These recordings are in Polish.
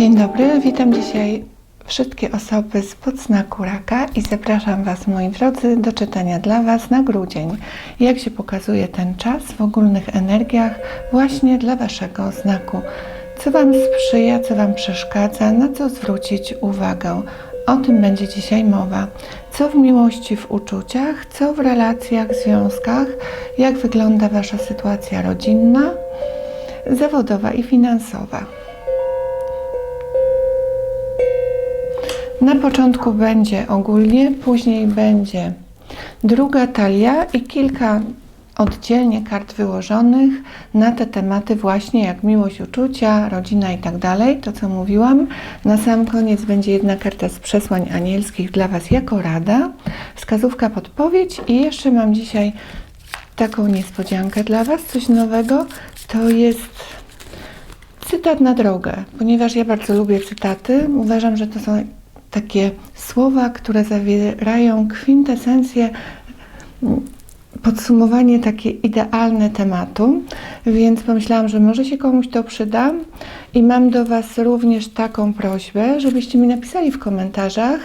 Dzień dobry, witam dzisiaj wszystkie osoby z podznaku raka i zapraszam Was, moi drodzy, do czytania dla Was na grudzień. Jak się pokazuje ten czas w ogólnych energiach właśnie dla Waszego znaku. Co Wam sprzyja, co Wam przeszkadza, na co zwrócić uwagę. O tym będzie dzisiaj mowa. Co w miłości, w uczuciach, co w relacjach, związkach, jak wygląda Wasza sytuacja rodzinna, zawodowa i finansowa. Na początku będzie ogólnie, później będzie druga talia i kilka oddzielnie kart wyłożonych na te tematy właśnie jak miłość, uczucia, rodzina i tak dalej, to co mówiłam. Na sam koniec będzie jedna karta z przesłań anielskich dla Was jako rada, wskazówka, podpowiedź i jeszcze mam dzisiaj taką niespodziankę dla Was, coś nowego. To jest cytat na drogę, ponieważ ja bardzo lubię cytaty. Uważam, że to są takie słowa, które zawierają kwintesencję, podsumowanie takie idealne tematu, więc pomyślałam, że może się komuś to przyda i mam do Was również taką prośbę, żebyście mi napisali w komentarzach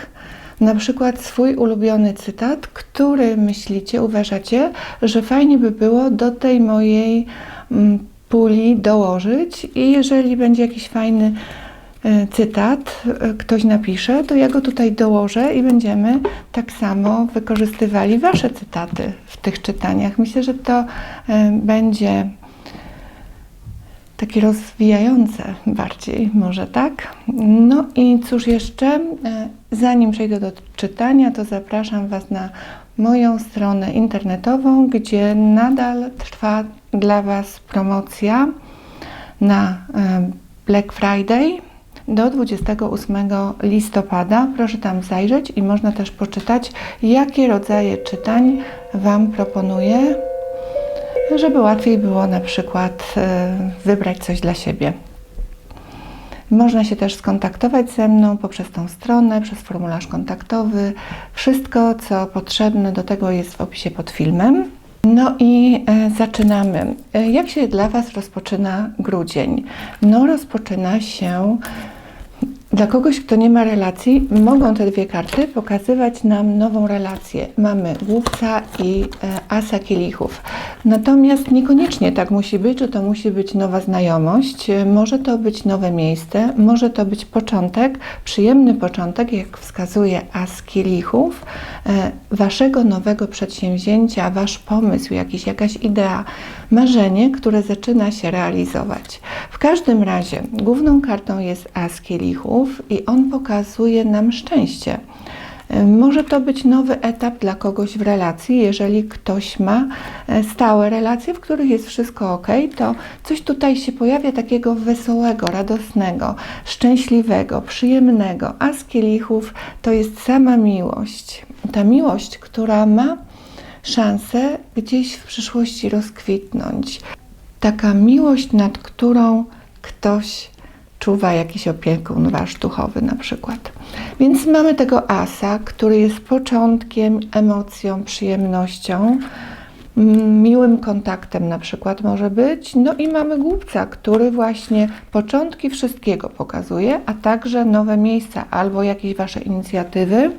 na przykład swój ulubiony cytat, który myślicie, uważacie, że fajnie by było do tej mojej mm, puli dołożyć i jeżeli będzie jakiś fajny cytat e, ktoś napisze, to ja go tutaj dołożę i będziemy tak samo wykorzystywali Wasze cytaty w tych czytaniach. Myślę, że to e, będzie takie rozwijające bardziej, może tak? No i cóż jeszcze, e, zanim przejdę do czytania, to zapraszam Was na moją stronę internetową, gdzie nadal trwa dla Was promocja na e, Black Friday do 28 listopada. Proszę tam zajrzeć i można też poczytać, jakie rodzaje czytań Wam proponuję, żeby łatwiej było na przykład e, wybrać coś dla siebie. Można się też skontaktować ze mną poprzez tą stronę, przez formularz kontaktowy. Wszystko, co potrzebne do tego jest w opisie pod filmem. No i e, zaczynamy. E, jak się dla Was rozpoczyna grudzień? No, rozpoczyna się dla kogoś, kto nie ma relacji, mogą te dwie karty pokazywać nam nową relację. Mamy głupca i e, asa kielichów. Natomiast niekoniecznie tak musi być, że to musi być nowa znajomość. Może to być nowe miejsce, może to być początek, przyjemny początek, jak wskazuje as kielichów, e, waszego nowego przedsięwzięcia, wasz pomysł, jakiś, jakaś idea, marzenie, które zaczyna się realizować. W każdym razie główną kartą jest as kielichów i on pokazuje nam szczęście. E, Może to być nowy etap dla kogoś w relacji. Jeżeli ktoś ma e, stałe relacje, w których jest wszystko ok, to coś tutaj się pojawia takiego wesołego, radosnego, szczęśliwego, przyjemnego. A z kielichów to jest sama miłość. Ta miłość, która ma szansę gdzieś w przyszłości rozkwitnąć. Taka miłość, nad którą ktoś czuwa jakiś opiekun wasz duchowy na przykład. Więc mamy tego asa, który jest początkiem, emocją, przyjemnością, m, miłym kontaktem na przykład może być. No i mamy głupca, który właśnie początki wszystkiego pokazuje, a także nowe miejsca albo jakieś wasze inicjatywy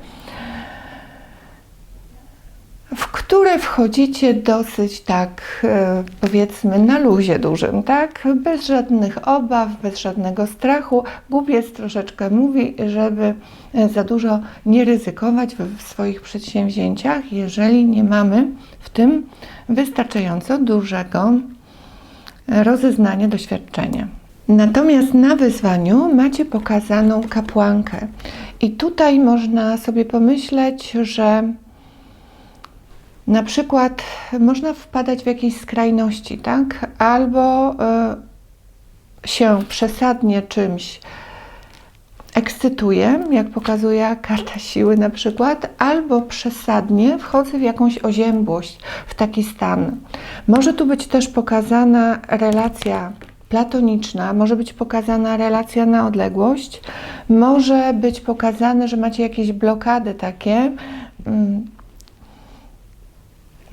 w które wchodzicie dosyć tak, e, powiedzmy, na luzie dużym, tak? Bez żadnych obaw, bez żadnego strachu. Głupiec troszeczkę mówi, żeby e, za dużo nie ryzykować w, swoich przedsięwzięciach, jeżeli nie mamy w tym wystarczająco dużego e, rozeznania, doświadczenia. Natomiast na wyzwaniu macie pokazaną kapłankę. I tutaj można sobie pomyśleć, że na przykład można wpadać w jakieś skrajności, tak? Albo y, się przesadnie czymś ekscytuję, jak pokazuje karta siły na przykład, albo przesadnie wchodzę w jakąś oziębłość, w taki stan. Może tu być też pokazana relacja platoniczna, może być pokazana relacja na odległość, może być pokazane, że macie jakieś blokady takie, mm,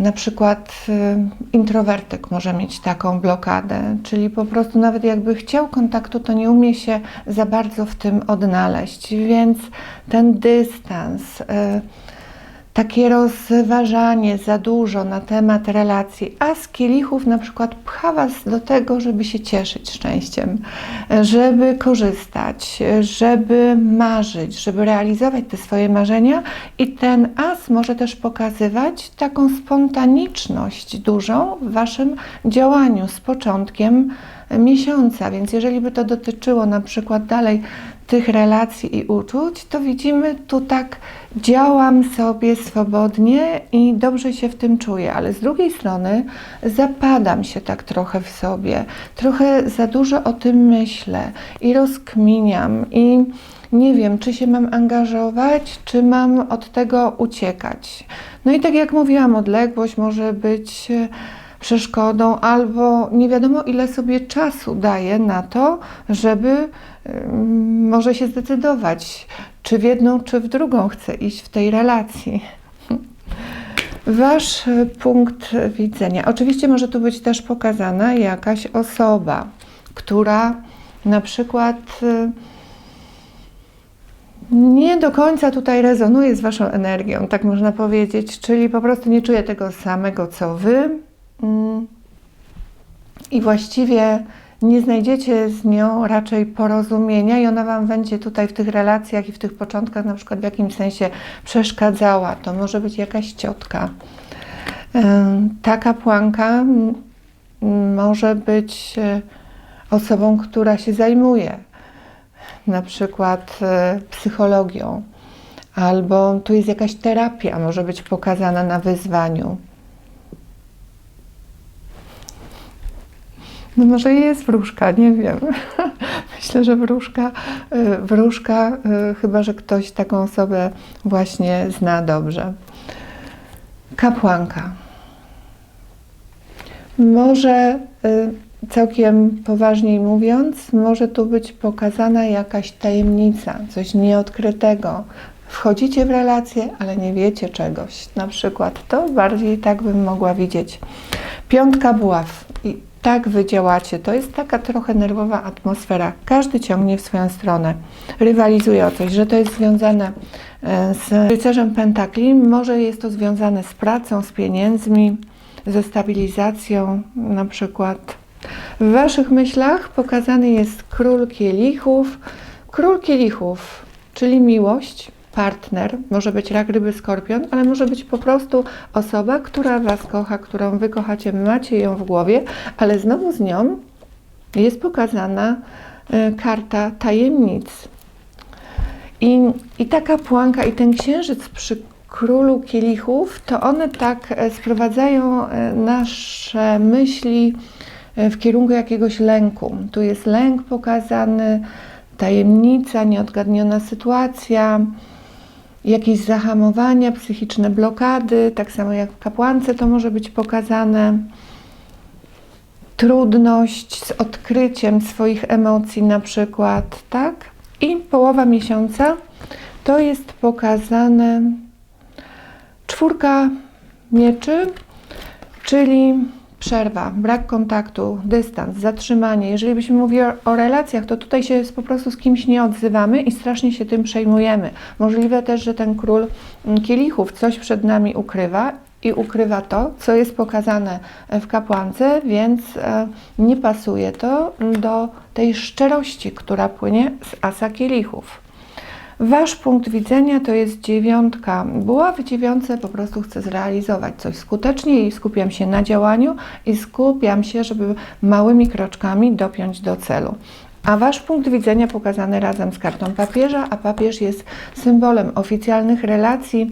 Na przykład y, introwertyk może mieć taką blokadę, czyli po prostu nawet jakby chciał kontaktu, to nie umie się za bardzo w tym odnaleźć, więc ten dystans, y, takie rozważanie za dużo na temat relacji, a z kielichów na przykład pcha Was do tego, żeby się cieszyć szczęściem, żeby korzystać, żeby marzyć, żeby realizować te swoje marzenia. I ten as może też pokazywać taką spontaniczność dużą w Waszym działaniu z początkiem miesiąca, więc jeżeli by to dotyczyło na przykład dalej tych relacji i uczuć, to widzimy tu tak działam sobie swobodnie i dobrze się w tym czuję, ale z drugiej strony zapadam się tak trochę w sobie, trochę za dużo o tym myślę i rozkminiam i nie wiem, czy się mam angażować, czy mam od tego uciekać. No i tak jak mówiłam, odległość może być przeszkodą, albo nie wiadomo, ile sobie czasu daje na to, żeby może się zdecydować, czy w jedną, czy w drugą chce iść w tej relacji. Wasz punkt widzenia. Oczywiście może tu być też pokazana jakaś osoba, która na przykład y, nie do końca tutaj rezonuje z Waszą energią, tak można powiedzieć, czyli po prostu nie czuje tego samego co Wy. I właściwie nie znajdziecie z nią raczej porozumienia i ona Wam będzie tutaj w tych relacjach i w tych początkach na przykład w jakimś sensie przeszkadzała. To może być jakaś ciotka. Ta kapłanka może być e, osobą, która się zajmuje na przykład e, psychologią, albo tu jest jakaś terapia, może być pokazana na wyzwaniu. No może jest wróżka, nie wiem. Myślę, że wróżka, y, wróżka, y, chyba że ktoś taką osobę właśnie zna dobrze. Kapłanka. Może y, całkiem poważniej mówiąc, może tu być pokazana jakaś tajemnica, coś nieodkrytego. Wchodzicie w relację, ale nie wiecie czegoś. Na przykład to bardziej tak bym mogła widzieć. Piątka buław. Tak wy działacie. To jest taka trochę nerwowa atmosfera. Każdy ciągnie w swoją stronę, rywalizuje o coś, że to jest związane e, z rycerzem pentakli, może jest to związane z pracą, z pieniędzmi, ze stabilizacją na przykład. W waszych myślach pokazany jest król kielichów. Król kielichów, czyli miłość, partner, może być rak, ryby, skorpion, ale może być po prostu osoba, która Was kocha, którą Wy kochacie, macie ją w głowie, ale znowu z nią jest pokazana y, karta tajemnic. I, I ta kapłanka i ten księżyc przy królu kielichów, to one tak e, sprowadzają e, nasze myśli e, w kierunku jakiegoś lęku. Tu jest lęk pokazany, tajemnica, nieodgadniona sytuacja, jakieś zahamowania, psychiczne blokady, tak samo jak w kapłance to może być pokazane. Trudność z odkryciem swoich emocji, na przykład, tak? I połowa miesiąca to jest pokazane czwórka mieczy, czyli przerwa, brak kontaktu, dystans, zatrzymanie. Jeżeli byśmy mówili o, relacjach, to tutaj się po prostu z kimś nie odzywamy i strasznie się tym przejmujemy. Możliwe też, że ten król mm, kielichów coś przed nami ukrywa i ukrywa to, co jest pokazane w kapłance, więc e, nie pasuje to do tej szczerości, która płynie z asa kielichów. Wasz punkt widzenia to jest dziewiątka. Była w dziewiątce, po prostu chcę zrealizować coś skutecznie i skupiam się na działaniu i skupiam się, żeby małymi kroczkami dopiąć do celu. A wasz punkt widzenia pokazany razem z kartą papieża, a papież jest symbolem oficjalnych relacji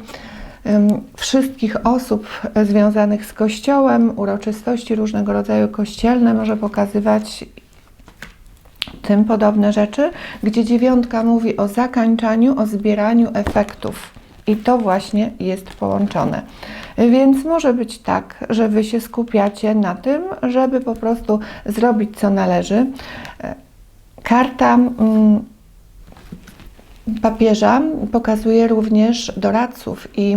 wszystkich osób związanych z Kościołem, uroczystości różnego rodzaju kościelne może pokazywać tym podobne rzeczy, gdzie dziewiątka mówi o zakańczaniu, o zbieraniu efektów. I to właśnie jest połączone. Więc może być tak, że Wy się skupiacie na tym, żeby po prostu zrobić co należy. Karta mm, papieża pokazuje również doradców i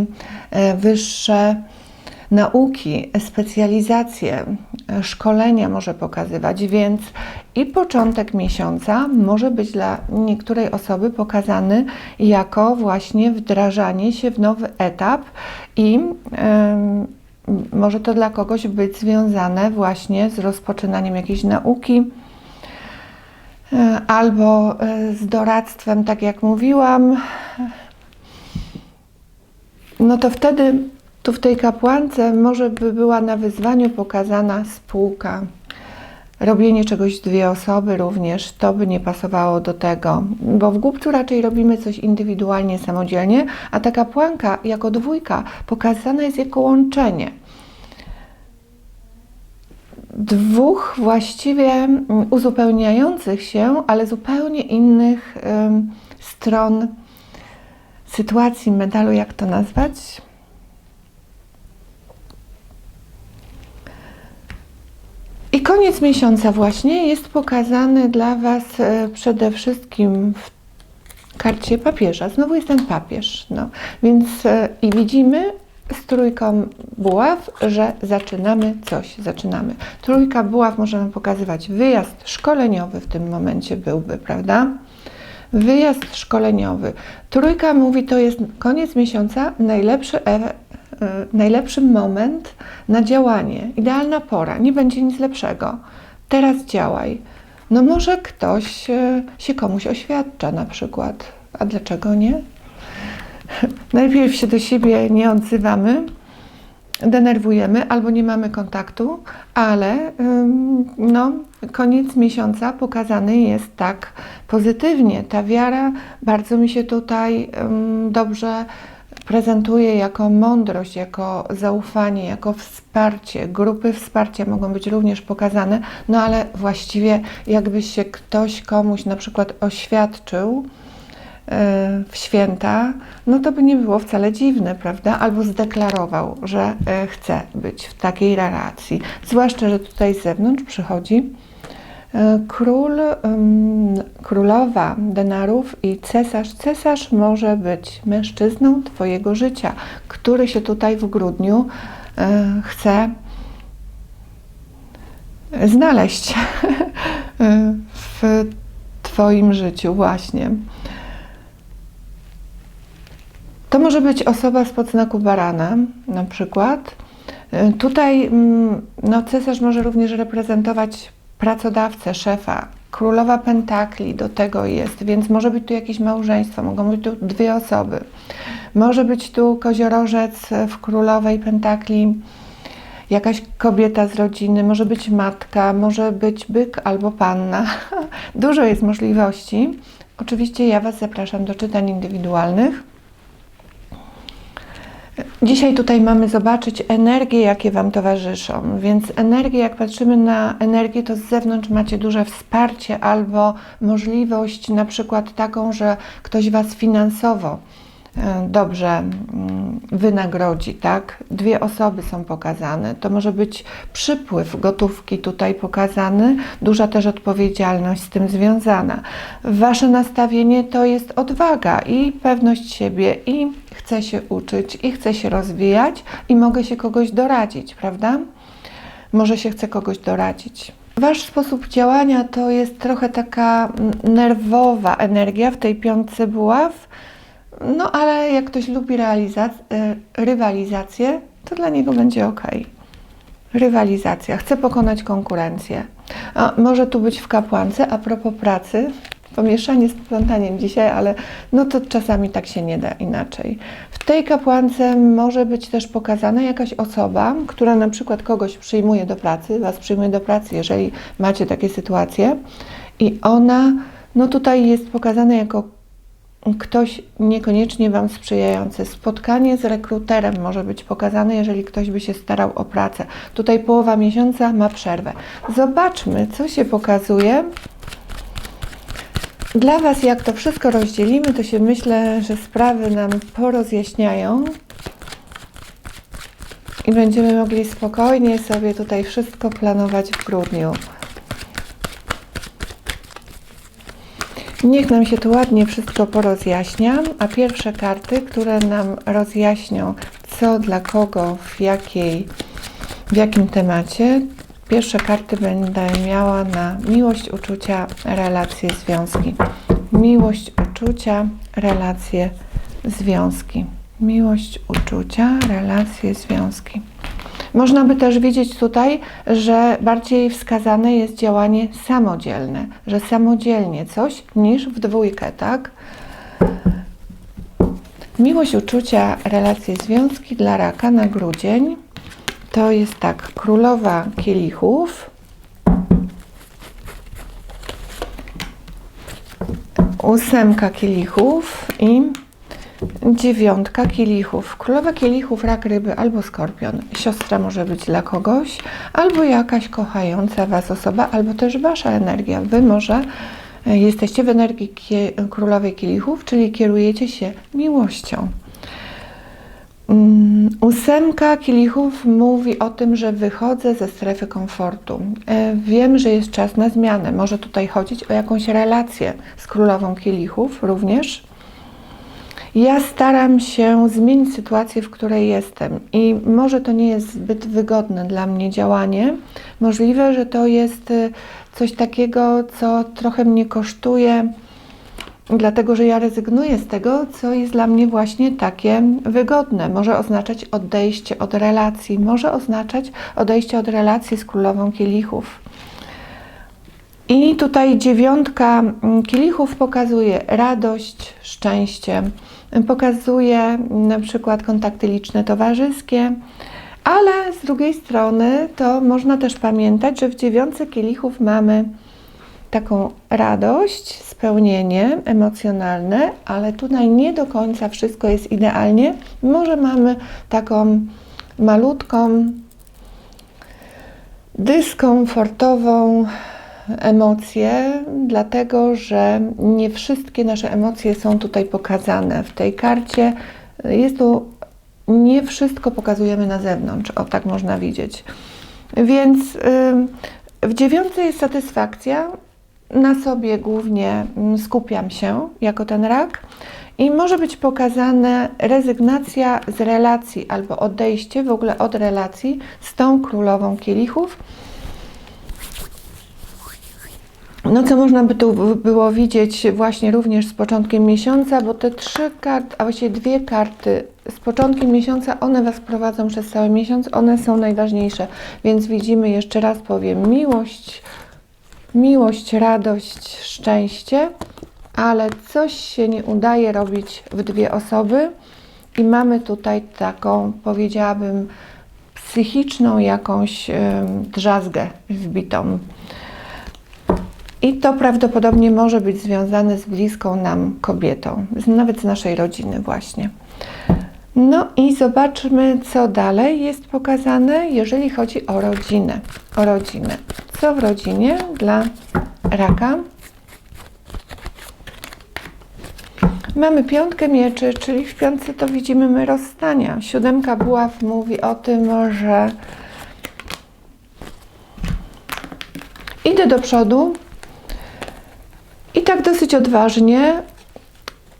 e, wyższe nauki, specjalizacje, szkolenia może pokazywać, więc i początek miesiąca może być dla niektórej osoby pokazany jako właśnie wdrażanie się w nowy etap i może to dla kogoś być związane właśnie z rozpoczynaniem jakiejś nauki e, albo e, z doradztwem, tak jak mówiłam. No to wtedy tu w tej kapłance może by była na wyzwaniu pokazana spółka. Robienie czegoś dwie osoby również, to by nie pasowało do tego, bo w głupcu raczej robimy coś indywidualnie, samodzielnie, a ta kapłanka jako dwójka pokazana jest jako łączenie dwóch właściwie uzupełniających się, ale zupełnie innych ym, stron sytuacji medalu, jak to nazwać? I koniec miesiąca właśnie jest pokazany dla Was e, przede wszystkim w karcie papieża. Znowu jest ten papież. No. Więc e, i widzimy z trójką buław, że zaczynamy coś, zaczynamy. Trójka buław możemy pokazywać wyjazd szkoleniowy w tym momencie byłby, prawda? Wyjazd szkoleniowy. Trójka mówi, to jest koniec miesiąca, najlepszy, e, najlepszy moment na działanie, idealna pora, nie będzie nic lepszego. Teraz działaj. No może ktoś e, się komuś oświadcza na przykład, a dlaczego nie? Najpierw się do siebie nie odzywamy, denerwujemy albo nie mamy kontaktu, ale no, koniec miesiąca pokazany jest tak pozytywnie. Ta wiara bardzo mi się tutaj dobrze prezentuje jako mądrość, jako zaufanie, jako wsparcie. Grupy wsparcia mogą być również pokazane, no ale właściwie jakby się ktoś komuś na przykład oświadczył, w święta, no to by nie było wcale dziwne, prawda? Albo zdeklarował, że e, chce być w takiej relacji. Zwłaszcza, że tutaj z zewnątrz przychodzi e, król, królowa denarów i cesarz. Cesarz może być mężczyzną Twojego życia, który się tutaj w grudniu e, chce znaleźć w Twoim życiu właśnie. To może być osoba z podznaku barana, na przykład. Tutaj mm, no, cesarz może również reprezentować pracodawcę, szefa. Królowa Pentakli do tego jest, więc może być tu jakieś małżeństwo, mogą być tu dwie osoby. Może być tu koziorożec w Królowej Pentakli, jakaś kobieta z rodziny, może być matka, może być byk albo panna. Dużo jest możliwości. Oczywiście ja Was zapraszam do czytań indywidualnych. Dzisiaj tutaj mamy zobaczyć energie, jakie Wam towarzyszą. Więc energię, jak patrzymy na energię, to z zewnątrz macie duże wsparcie albo możliwość na przykład taką, że ktoś Was finansowo e, dobrze mm, wynagrodzi, tak? Dwie osoby są pokazane. To może być przypływ gotówki tutaj pokazany, duża też odpowiedzialność z tym związana. Wasze nastawienie to jest odwaga i pewność siebie i chcę się uczyć i chcę się rozwijać i mogę się kogoś doradzić, prawda? Może się chce kogoś doradzić. Wasz sposób działania to jest trochę taka nerwowa energia w tej piątce buław, no ale jak ktoś lubi e, rywalizację, to dla niego będzie ok. Rywalizacja, chce pokonać konkurencję. A może tu być w kapłance, a propos pracy, pomieszanie z plątaniem dzisiaj, ale no to czasami tak się nie da inaczej. W tej kapłance może być też pokazana jakaś osoba, która na przykład kogoś przyjmuje do pracy, Was przyjmuje do pracy, jeżeli macie takie sytuacje i ona, no tutaj jest pokazana jako ktoś niekoniecznie Wam sprzyjający. Spotkanie z rekruterem może być pokazane, jeżeli ktoś by się starał o pracę. Tutaj połowa miesiąca ma przerwę. Zobaczmy, co się pokazuje dla Was, jak to wszystko rozdzielimy, to się myślę, że sprawy nam porozjaśniają i będziemy mogli spokojnie sobie tutaj wszystko planować w grudniu. Niech nam się tu ładnie wszystko porozjaśnia, a pierwsze karty, które nam rozjaśnią co dla kogo, w jakiej, w jakim temacie. Pierwsze karty będę miała na miłość, uczucia, relacje, związki. Miłość, uczucia, relacje, związki. Miłość, uczucia, relacje, związki. Można by też widzieć tutaj, że bardziej wskazane jest działanie samodzielne, że samodzielnie coś niż w dwójkę, tak? Miłość, uczucia, relacje, związki dla raka na grudzień to jest tak, królowa kielichów, ósemka kielichów i dziewiątka kielichów. Królowa kielichów, rak, ryby albo skorpion. Siostra może być dla kogoś, albo jakaś kochająca Was osoba, albo też Wasza energia. Wy może e, jesteście w energii królowej kielichów, czyli kierujecie się miłością. Mm, Ósemka kielichów mówi o tym, że wychodzę ze strefy komfortu. E, Wiem, że jest czas na zmianę. Może tutaj chodzić o jakąś relację z królową kielichów również. Ja staram się zmienić sytuację, w której jestem, i może to nie jest zbyt wygodne dla mnie działanie. Możliwe, że to jest y, coś takiego, co trochę mnie kosztuje, dlatego że ja rezygnuję z tego, co jest dla mnie właśnie takie wygodne. Może oznaczać odejście od relacji, może oznaczać odejście od relacji z królową kielichów. I tutaj dziewiątka mm, kielichów pokazuje radość, szczęście, pokazuje na przykład kontakty liczne towarzyskie, ale z drugiej strony to można też pamiętać, że w dziewiątce kielichów mamy taką radość, spełnienie emocjonalne, ale tutaj nie do końca wszystko jest idealnie. Może mamy taką malutką, dyskomfortową emocje, dlatego że nie wszystkie nasze emocje są tutaj pokazane w tej karcie. Jest tu nie wszystko pokazujemy na zewnątrz, o tak można widzieć. Więc ym, w dziewiątce jest satysfakcja. Na sobie głównie mm, skupiam się jako ten rak. I może być pokazane rezygnacja z relacji albo odejście w ogóle od relacji z tą królową kielichów. No co można by tu było widzieć właśnie również z początkiem miesiąca, bo te trzy karty, a właściwie dwie karty z początkiem miesiąca, one Was prowadzą przez cały miesiąc, one są najważniejsze. Więc widzimy, jeszcze raz powiem, miłość, miłość, radość, szczęście, ale coś się nie udaje robić w dwie osoby i mamy tutaj taką, powiedziałabym, psychiczną jakąś drzazgę wbitą. I to prawdopodobnie może być związane z bliską nam kobietą, nawet z naszej rodziny właśnie. No i zobaczmy, co dalej jest pokazane, jeżeli chodzi o rodzinę. O rodzinę. Co w rodzinie dla raka? Mamy piątkę mieczy, czyli w piątce to widzimy my rozstania. Siódemka buław mówi o tym, że idę do przodu, i tak dosyć odważnie,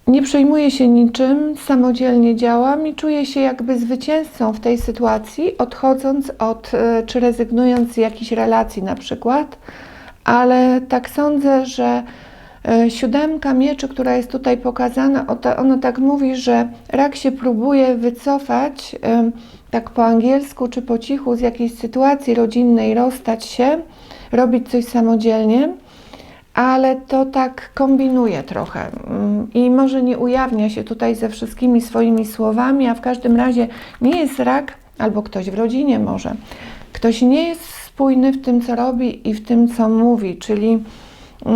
nie przejmuję się niczym, samodzielnie działam i czuję się jakby zwycięzcą w tej sytuacji, odchodząc od, e, czy rezygnując z jakichś relacji na przykład, ale tak sądzę, że e, siódemka mieczy, która jest tutaj pokazana, ona tak mówi, że rak się próbuje wycofać, tak po angielsku czy po cichu, z jakiejś sytuacji rodzinnej, rozstać się, robić coś samodzielnie ale to tak kombinuje trochę. Mm, i może nie ujawnia się tutaj ze wszystkimi swoimi słowami, a w każdym razie nie jest rak, albo ktoś w rodzinie może. Ktoś nie jest spójny w tym, co robi i w tym, co mówi, czyli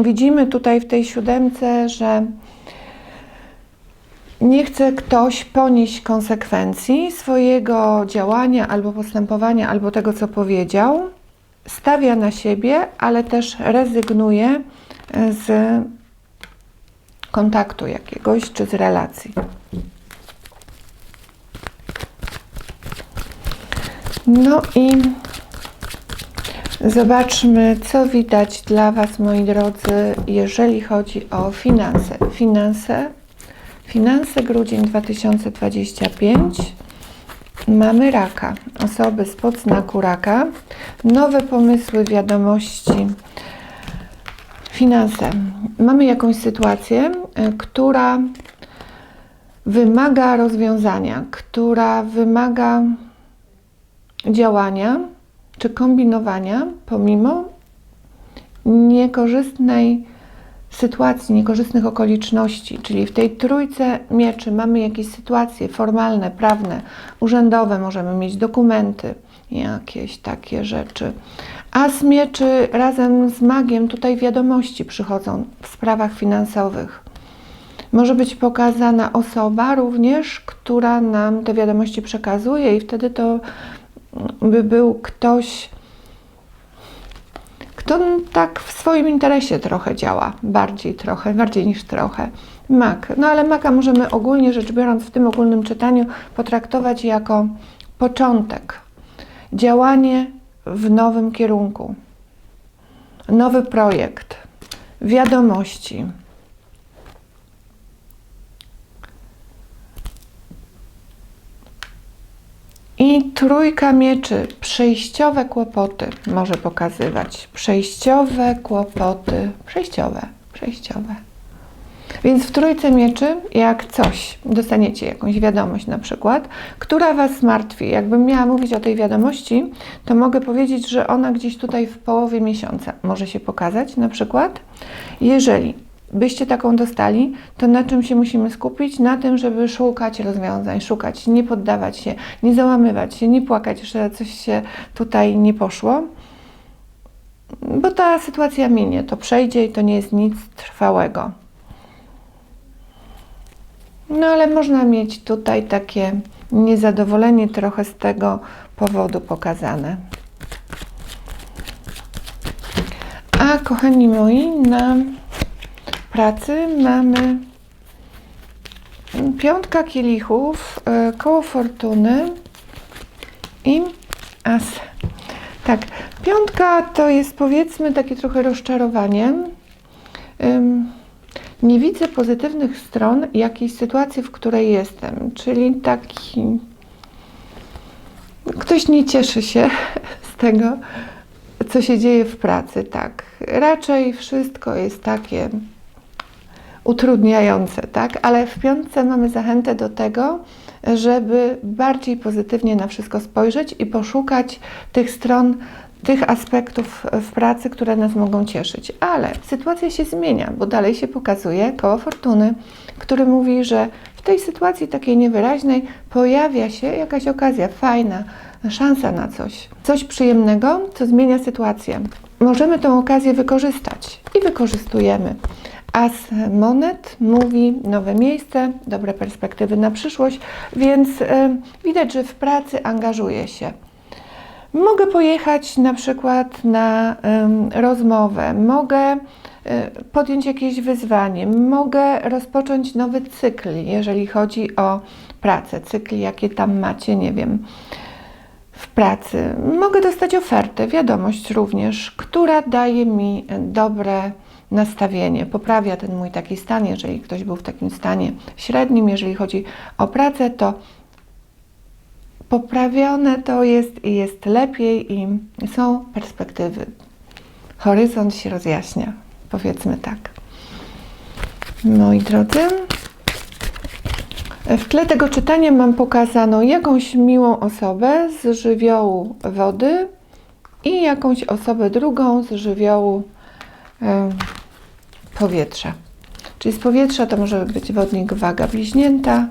widzimy tutaj w tej siódemce, że nie chce ktoś ponieść konsekwencji swojego działania albo postępowania, albo tego, co powiedział, stawia na siebie, ale też rezygnuje z kontaktu jakiegoś czy z relacji. No i zobaczmy, co widać dla Was, moi drodzy, jeżeli chodzi o finanse. Finanse, finanse grudzień 2025 mamy raka, osoby spod znaku raka, nowe pomysły, wiadomości, finanse. Mamy jakąś sytuację, y, która wymaga rozwiązania, która wymaga działania czy kombinowania pomimo niekorzystnej sytuacji, niekorzystnych okoliczności, czyli w tej trójce mieczy mamy jakieś sytuacje formalne, prawne, urzędowe, możemy mieć dokumenty, jakieś takie rzeczy. A z mieczy razem z magiem tutaj wiadomości przychodzą w sprawach finansowych. Może być pokazana osoba również, która nam te wiadomości przekazuje, i wtedy to by był ktoś, kto tak w swoim interesie trochę działa, bardziej trochę, bardziej niż trochę. Mak. No ale maka możemy ogólnie rzecz biorąc w tym ogólnym czytaniu potraktować jako początek, działanie w nowym kierunku, nowy projekt, wiadomości. I trójka mieczy, przejściowe kłopoty może pokazywać. Przejściowe kłopoty, przejściowe, przejściowe. Więc w trójce mieczy, jak coś, dostaniecie jakąś wiadomość na przykład, która Was martwi. Jakbym miała mówić o tej wiadomości, to mogę powiedzieć, że ona gdzieś tutaj w połowie miesiąca może się pokazać na przykład. Jeżeli byście taką dostali, to na czym się musimy skupić? Na tym, żeby szukać rozwiązań, szukać, nie poddawać się, nie załamywać się, nie płakać, że coś się tutaj nie poszło. Bo ta sytuacja minie, to przejdzie i to nie jest nic trwałego. No ale można mieć tutaj takie niezadowolenie trochę z tego powodu pokazane. A kochani moi, na pracy mamy piątka kielichów, y, koło fortuny i as. Tak, piątka to jest powiedzmy takie trochę rozczarowanie. Nie widzę pozytywnych stron jakiejś sytuacji, w której jestem, czyli taki. Ktoś nie cieszy się z tego, co się dzieje w pracy, tak. Raczej wszystko jest takie utrudniające, tak? Ale w piątce mamy zachętę do tego, żeby bardziej pozytywnie na wszystko spojrzeć i poszukać tych stron, tych aspektów w pracy, które nas mogą cieszyć. Ale sytuacja się zmienia, bo dalej się pokazuje koło fortuny, który mówi, że w tej sytuacji takiej niewyraźnej pojawia się jakaś okazja fajna, szansa na coś, coś przyjemnego, co zmienia sytuację. Możemy tę okazję wykorzystać i wykorzystujemy. As monet mówi nowe miejsce, dobre perspektywy na przyszłość, więc y, widać, że w pracy angażuje się. Mogę pojechać na przykład na rozmowę, mogę y, podjąć jakieś wyzwanie, mogę rozpocząć nowy cykl, jeżeli chodzi o pracę, cykl jakie tam macie, nie wiem, w pracy. Mogę dostać ofertę, wiadomość również, która daje mi dobre nastawienie, poprawia ten mój taki stan. Jeżeli ktoś był w takim stanie średnim, jeżeli chodzi o pracę, to poprawione to jest i jest lepiej i są perspektywy. Horyzont się rozjaśnia, powiedzmy tak. Moi drodzy, w tle tego czytania mam pokazaną jakąś miłą osobę z żywiołu wody i jakąś osobę drugą z żywiołu powietrza. Czyli z powietrza to może być wodnik waga bliźnięta,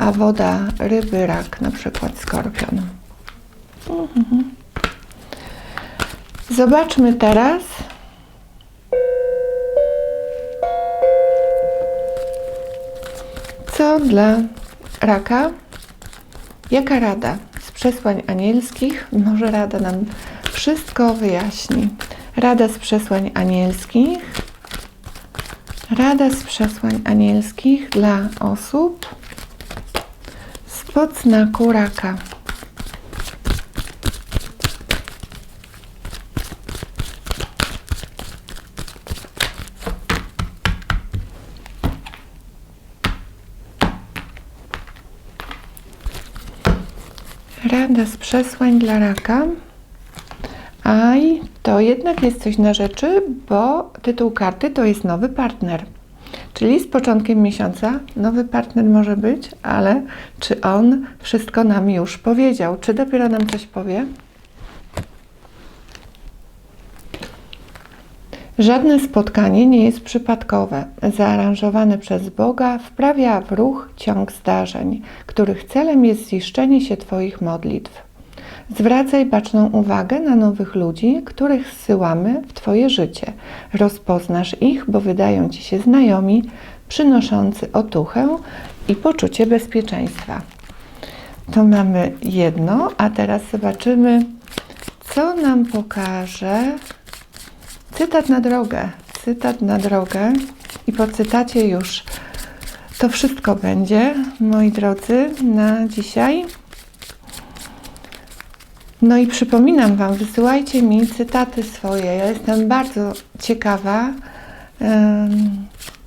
a woda ryby, rak, na przykład skorpion. Mhm. Zobaczmy teraz. Co dla raka? Jaka rada z przesłań anielskich? Może rada nam wszystko wyjaśni. Rada z przesłań anielskich. Rada z przesłań anielskich dla osób spod znaku raka. Rada z przesłań dla raka. Aj, to jednak jest coś na rzeczy, bo tytuł karty to jest nowy partner. Czyli z początkiem miesiąca nowy partner może być, ale czy on wszystko nam już powiedział? Czy dopiero nam coś powie? Żadne spotkanie nie jest przypadkowe. Zaaranżowane przez Boga wprawia w ruch ciąg zdarzeń, których celem jest ziszczenie się Twoich modlitw. Zwracaj baczną uwagę na nowych ludzi, których zsyłamy w Twoje życie. Rozpoznasz ich, bo wydają Ci się znajomi, przynoszący otuchę i poczucie bezpieczeństwa. To mamy jedno, a teraz zobaczymy, co nam pokaże cytat na drogę. Cytat na drogę i po cytacie już to wszystko będzie, moi drodzy, na dzisiaj. No i przypominam Wam, wysyłajcie mi cytaty swoje. Ja jestem bardzo ciekawa,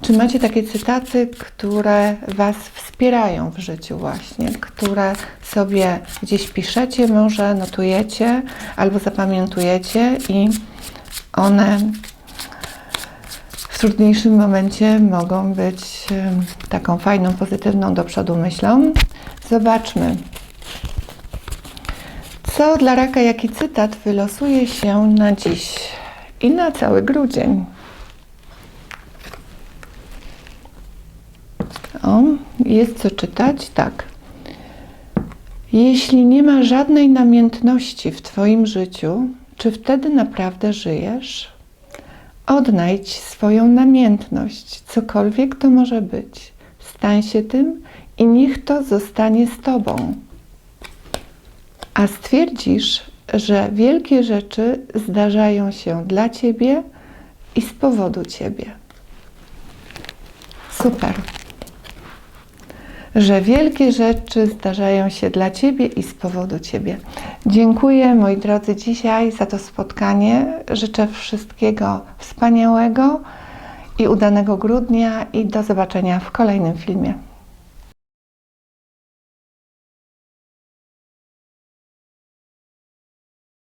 czy macie takie cytaty, które Was wspierają w życiu właśnie, które sobie gdzieś piszecie, może notujecie albo zapamiętujecie i one w trudniejszym momencie mogą być taką fajną, pozytywną do przodu myślą. Zobaczmy, co dla raka, jaki cytat wylosuje się na dziś i na cały grudzień? O, jest co czytać? Tak. Jeśli nie ma żadnej namiętności w Twoim życiu, czy wtedy naprawdę żyjesz? Odnajdź swoją namiętność, cokolwiek to może być. Stań się tym i niech to zostanie z Tobą a stwierdzisz, że wielkie rzeczy zdarzają się dla ciebie i z powodu ciebie. Super. Że wielkie rzeczy zdarzają się dla ciebie i z powodu ciebie. Dziękuję moi drodzy dzisiaj za to spotkanie. Życzę wszystkiego wspaniałego i udanego grudnia i do zobaczenia w kolejnym filmie.